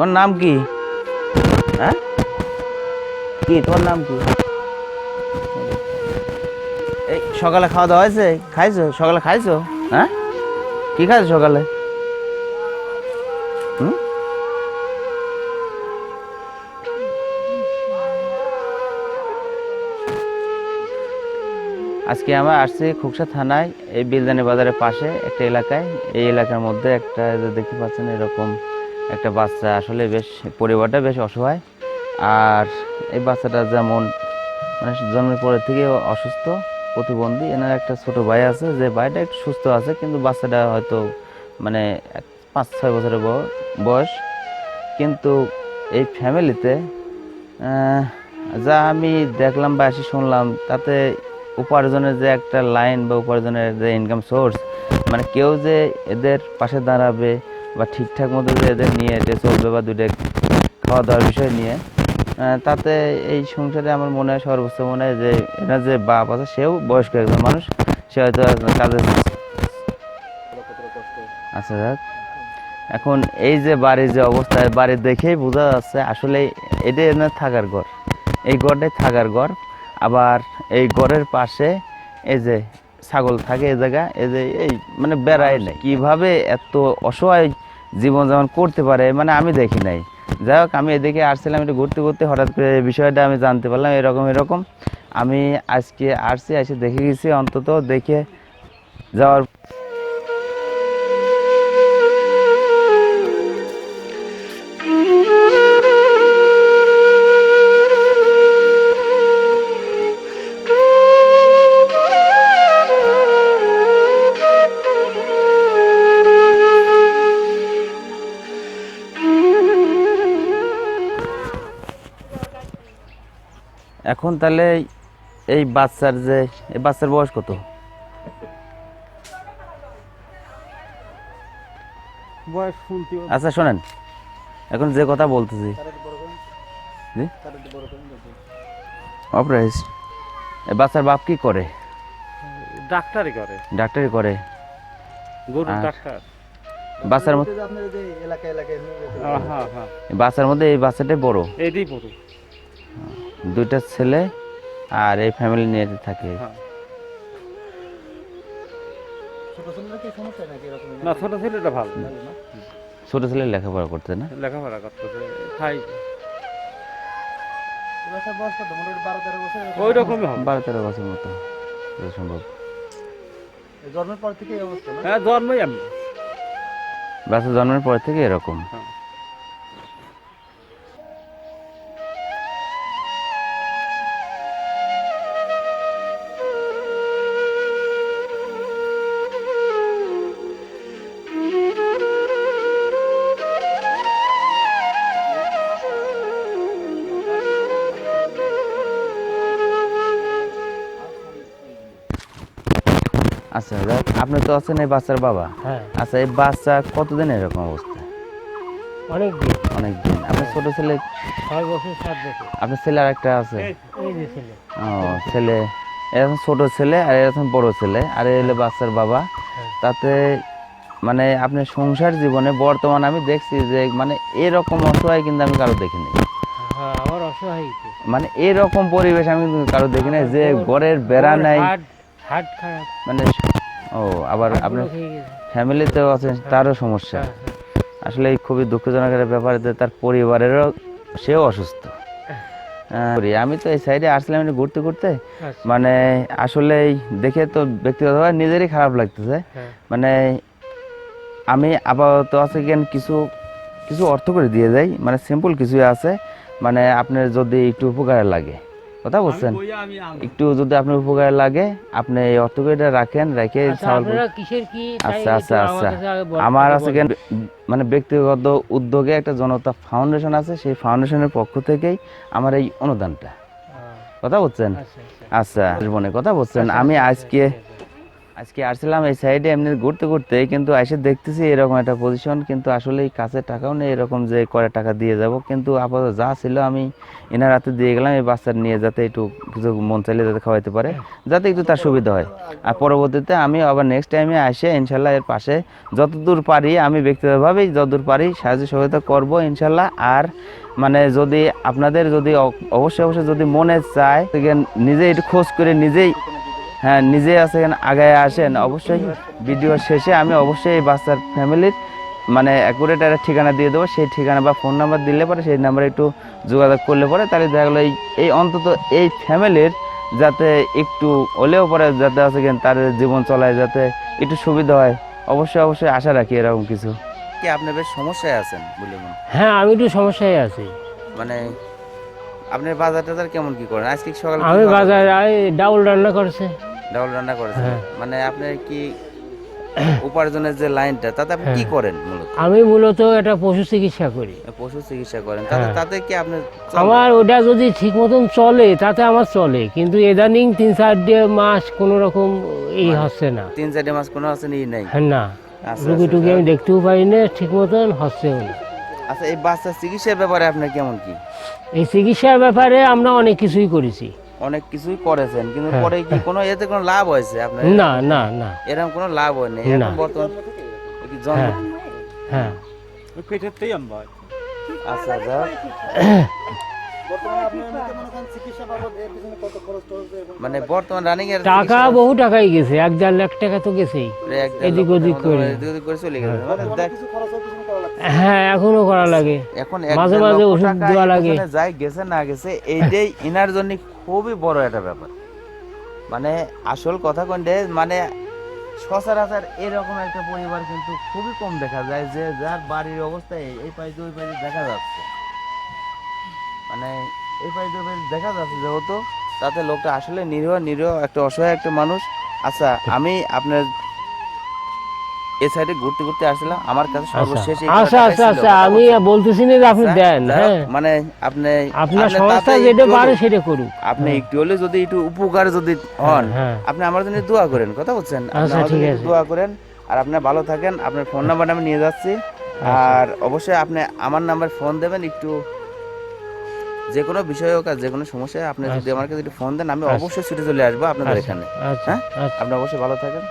তোমার নাম কি? হ্যাঁ? কি, তোমার নাম কি? এই, সকালে খাওয়া দাওয়া হয়েছে? খাইছো? সকালে খাইছো? হ্যাঁ? কি খাইছো সকালে? হুম? আজকে আমরা আসছি খুকসা থানায়, এই বিলদানি বাজারের পাশে, একটা এলাকায়। এই এলাকার মধ্যে একটা, দেখতে পাচ্ছেন এরকম একটা বাচ্চা আসলে বেশ পরিবারটা বেশ অসহায়। আর এই বাচ্চাটা যেমন মানে জন্মের পরে থেকে অসুস্থ, প্রতিবন্ধী। এনার একটা ছোট ভাই আছে, যে ভাইটা একটু সুস্থ আছে, কিন্তু বাচ্চাটা হয়তো মানে পাঁচ ছয় বছরের বয়- বয়স। কিন্তু এই ফ্যামিলিতে যা আমি দেখলাম বা এসে শুনলাম, তাতে উপার্জনের যে একটা লাইন বা উপার্জনের যে ইনকাম সোর্স মানে কেউ যে এদের পাশে দাঁড়াবে বা ঠিকঠাক মতো যে এদের নিয়ে যে চলবে বা দুটো খাওয়া দাওয়ার বিষয় নিয়ে তাতে এই সংসারে আমার মনে হয় সর্বোচ্চ মনে হয় যে এনার যে বাপ আছে, সেও বয়স্ক একজন মানুষ, সে হয়তো কাজে আচ্ছা যাক। এখন এই যে বাড়ির যে অবস্থা, বাড়ি দেখেই বোঝা যাচ্ছে আসলে এটাই এনার থাকার ঘর। এই ঘরটাই থাকার ঘর। আবার এই ঘরের পাশে এই যে ছাগল থাকে এই জায়গা এই যে এই মানে বেড়ায় নাই। কীভাবে এত অসহায় জীবনযাপন করতে পারে মানে আমি দেখি নাই। যাই হোক আমি এদিকে আসছিলাম একটু ঘুরতে ঘুরতে হঠাৎ করে এই বিষয়টা আমি জানতে পারলাম এরকম এরকম। আমি আজকে আসছি এসে দেখে গেছি অন্তত দেখে যাওয়ার এখন তাহলে এই বাচ্চার যে এই বাচ্চার বয়স কত? বয়স শুনতে আচ্ছা শোনেন। এখন যে কথা বলতেছি। জি? অপরাইজ এই বাচ্চার বাপ কি করে? ডাক্তারই করে। ডাক্তারি করে। গরুর ডাক্তার। বাচ্চার মধ্যে এলাকায় এলাকায় এই বাচ্চার মধ্যে এই বাচ্চাটাই বড়। এটাই বড়। দুইটা ছেলে আর এই ফ্যামিলি নিয়ে থাকে। হ্যাঁ। না ছোট ছেলেটা ভালো। ছোট ছেলে লেখাপড়া করতে না? লেখাপড়া করতেছে কত? মোটামুটি বারো তেরো বছর এরকম? ওই রকমই হবে। বারো তেরো বছর মতো। সম্ভব। জন্মের পর থেকে এই অবস্থা হ্যাঁ জন্মই আমি বাচ্চা জন্মের পর থেকে এরকম। আচ্ছা আপনি তো আছেন এই বাচ্চার বাবা? হ্যাঁ। আচ্ছা এই বাচ্চা কতদিন এরকম অবস্থা? অনেক দিন। অনেক দিন। আপনার ছোট ছেলে? ছয় বছর সাত বছর। আপনার ছেলে আর একটা আছে? ও ছেলে। এরকম ছোট ছেলে আর এরকম বড় ছেলে। আর এই হলো বাচ্চার বাবা। তাতে মানে আপনার সংসার জীবনে বর্তমানে আমি দেখছি যে মানে এরকম অসহায় কিন্তু আমি কারও দেখিনি। হ্যাঁ আমার অসহায়। মানে এরকম পরিবেশ আমি কিন্তু কারও দেখি নাই যে ঘরের বেড়া নাই। হার্ট খারাপ। মানে ও আবার আপনার। ফ্যামিলিতেও আছে তারও সমস্যা। হ্যাঁ, হ্যাঁ। আসলে এই খুবই দুঃখজনক একটা ব্যাপার যে তার পরিবারেরও সেও অসুস্থ। আমি তো এই সাইডে আসলাম একটু ঘুরতে ঘুরতে। আচ্ছা, মানে আসলে দেখে তো ব্যক্তিগতভাবে নিজেরই খারাপ লাগতেছে। হ্যাঁ। মানে আমি আপাতত আছে কেন কিছু কিছু অর্থ করে দিয়ে যাই। মানে সিম্পল কিছুই আছে। মানে আপনার যদি একটু উপকারে লাগে। কথা বলছেন? একটু যদি আপনার উপকার লাগে আপনি এই অর্থ করে রাখেন রেখে আচ্ছা, আচ্ছা আচ্ছা আচ্ছা। আমার আগে আছে কেন মানে ব্যক্তিগত উদ্যোগে একটা জনতা ফাউন্ডেশন আছে সেই ফাউন্ডেশনের পক্ষ থেকেই আমার এই অনুদানটা। কথা বলছেন? আচ্ছা আচ্ছা। আচ্ছা মনে কথা বলছেন। আচ্ছা, আমি আচ্ছা, আজকে আচ্ছা, আচ্ছা। আজকে আসছিলাম এই সাইডে এমনি ঘুরতে ঘুরতে, কিন্তু এসে দেখতেছি এরকম একটা পজিশন কিন্তু আসলে কাছে টাকাও নেই এরকম যে করে টাকা দিয়ে যাব। কিন্তু আপাতত যা ছিল আমি এনার হাতে দিয়ে গেলাম, এই বাচ্চার নিয়ে যাতে একটু কিছু মন চাইলে যাতে খাওয়াইতে পারে, যাতে একটু তার সুবিধা হয়। আর পরবর্তীতে আমি আবার নেক্সট টাইমে আসে ইনশাল্লাহ এর পাশে যতদূর পারি, আমি ব্যক্তিগতভাবেই যতদূর পারি সাহায্য সহায়তা করব ইনশাল্লাহ। আর মানে যদি আপনাদের যদি অবশ্যই অবশ্যই যদি মনে চায় নিজে একটু খোঁজ করে নিজেই হ্যাঁ নিজে আছে আগায় আসেন। অবশ্যই ভিডিও শেষে আমি অবশ্যই এই বাচ্চার ফ্যামিলির মানে অ্যাকুরেট একটা ঠিকানা দিয়ে দেবো। সেই ঠিকানা বা ফোন নাম্বার দিলে পরে সেই নাম্বারে একটু যোগাযোগ করলে পরে তাহলে দেখা গেলো এই অন্তত এই ফ্যামিলির যাতে একটু হলেও পরে যাতে আছে কিনা তার জীবন চলায় যাতে একটু সুবিধা হয়। অবশ্যই অবশ্যই আশা রাখি এরকম কিছু। কি আপনি বেশ সমস্যায় আছেন বলে মনে হ্যাঁ? আমি একটু সমস্যায় আছি। মানে আপনি বাজার টাজার কেমন কি করেন? আজকে সকালে আমি বাজারে ডাউল রান্না করছে। ডাউল রান্না করেছেন। হ্যাঁ। মানে আপনি কি উপার্জনের যে লাইনটা তাতে আপনি কি হ্যাঁ। করেন মূলত? আমি মূলত একটা পশু চিকিৎসা করি। পশু চিকিৎসা করেন। তাতে হ্যাঁ। তাতে কি আপনি আমার ওটা যদি ঠিক মতন চলে তাতে আমার চলে। কিন্তু ইদানিং তিন চার মাস কোনো রকম এই হচ্ছে না। তিন চারটে মাস কোনো ই নাই? না। আচ্ছা, রুগী আচ্ছা, টুগি আমি দেখতেও পারি না ঠিক মতন হচ্ছেও না। আচ্ছা এই বাচ্চার চিকিৎসার ব্যাপারে আপনার কেমন কি? এই চিকিৎসার ব্যাপারে আমরা অনেক কিছুই করেছি। অনেক কিছুই করেছেন কিন্তু হ্যাঁ, পরে কি কোনো এতে কোনো লাভ হয়েছে আপনার? না না না। এরকম কোনো লাভ হয়নি। এখন বর্তমান জন্ম হ্যাঁ হ্যাঁ। পেটেরতেই আমি ভাই আচ্ছা এমনিতে মনে মানে বর্তমান রানিং এর টাকা বহু টাকাই গেছে এক দেড় লাখ টাকা তো গেছেই। এক এদিক ওদিক করে। এদিক ওদিক করে চলে গেছে। মানে বর্তমানে দেখ হ্যাঁ এখনও করা লাগে। এখন মাঝে মাঝে ওষুধ দেওয়া লাগে। যাই গেছে না গেছে এইটাই ইনার জন্য খুবই বড় একটা ব্যাপার। মানে আসল কথা কোনটে মানে সচরাচর এরকম একটা পরিবার কিন্তু খুবই কম দেখা যায় যে যার বাড়ির অবস্থা এই এই পাইতে ওই পাইতে দেখা যাচ্ছে। মানে এই পাইতে ওই পাইতে দেখা যাচ্ছে যেহেতু তাতে লোকটা আসলে নিরীহ নিরীহ একটা অসহায় একটা মানুষ। আচ্ছা আমি আপনার এই সাইডে ঘুরতে ঘুরতে আসছিলাম আমার কাছে সর্বশেষ আচ্ছা আচ্ছা আচ্ছা। আমি বলতেছি না আপনি আচ্ছা, দেন হ্যাঁ। মানে আপনি আপনার সংস্থা যেটা পারে সেটা করুক। আপনি হ্যাঁ। একটু হলে যদি একটু উপকার যদি হন হ্যাঁ। আপনি আমার জন্য দোয়া করেন কথা বলছেন? আচ্ছা, ঠিক আছে। দোয়া করেন। আর আপনি ভালো থাকেন। আপনার ফোন নাম্বারটা আমি নিয়ে যাচ্ছি। আচ্ছা। আর অবশ্যই আপনি আমার নাম্বার ফোন দেবেন একটু যে কোনো বিষয় হোক আর যে কোনো সমস্যায় আপনি যদি আচ্ছা। আমার কাছে একটু ফোন দেন আমি আচ্ছা। অবশ্যই ছুটে চলে আসব আপনাদের আচ্ছা, এখানে। আচ্ছা হ্যাঁ? আচ্ছা। আপনি অবশ্যই ভালো থাকেন।